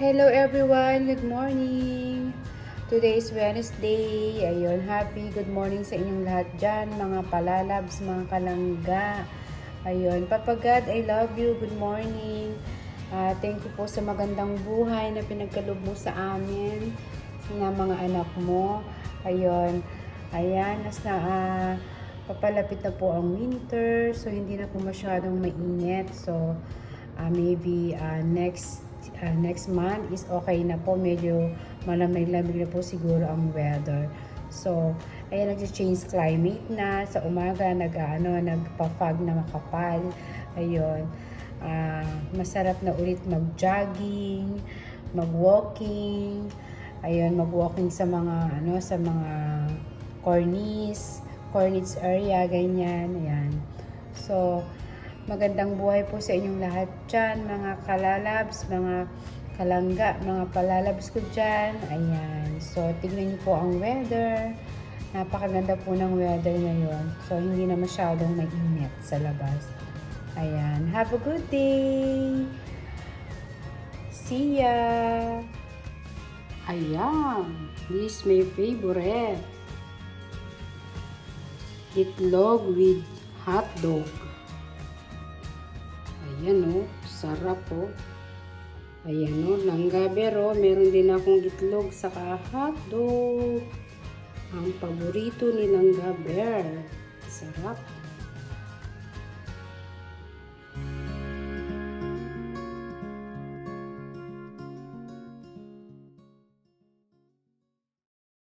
Hello everyone, good morning. Today is Wednesday. Ayun, happy good morning sa inyong lahat dyan, mga palalabs, mga kalangga. Ayun, Papa God, I love you. Good morning. Ah, thank you po sa magandang buhay na pinagkalob mo sa amin, sa mga anak mo. Ayun, ayan, nas na, ah, papalapit na po ang winter, so hindi na po masyadong mainit. So, ah, maybe ah, next ah, next month is okay na po. Medyo malamig-lamig na po siguro ang weather. So, ayan, nag-change climate na. Sa umaga, nag, ano, nagpa-fog na makapal. Ayun. Ah, masarap na ulit mag-jogging, mag-walking. Ayun, mag-walking sa mga, ano, sa mga cornice, cornice area, ganyan. Ayan. So, Magandang buhay po sa inyong lahat dyan, mga kalalabs, mga kalangga, mga palalabs ko dyan. Ayan. So, tignan niyo po ang weather. Napakaganda po ng weather ngayon. So, hindi na masyadong mainit sa labas. Ayan. Have a good day! See ya! Ayan. This is my favorite. Itlog with hot dog. Ayan o, sarap o. Ayan o, langgaber o. Meron din akong itlog sa hotdog. Ang paborito ni langgaber. Sarap.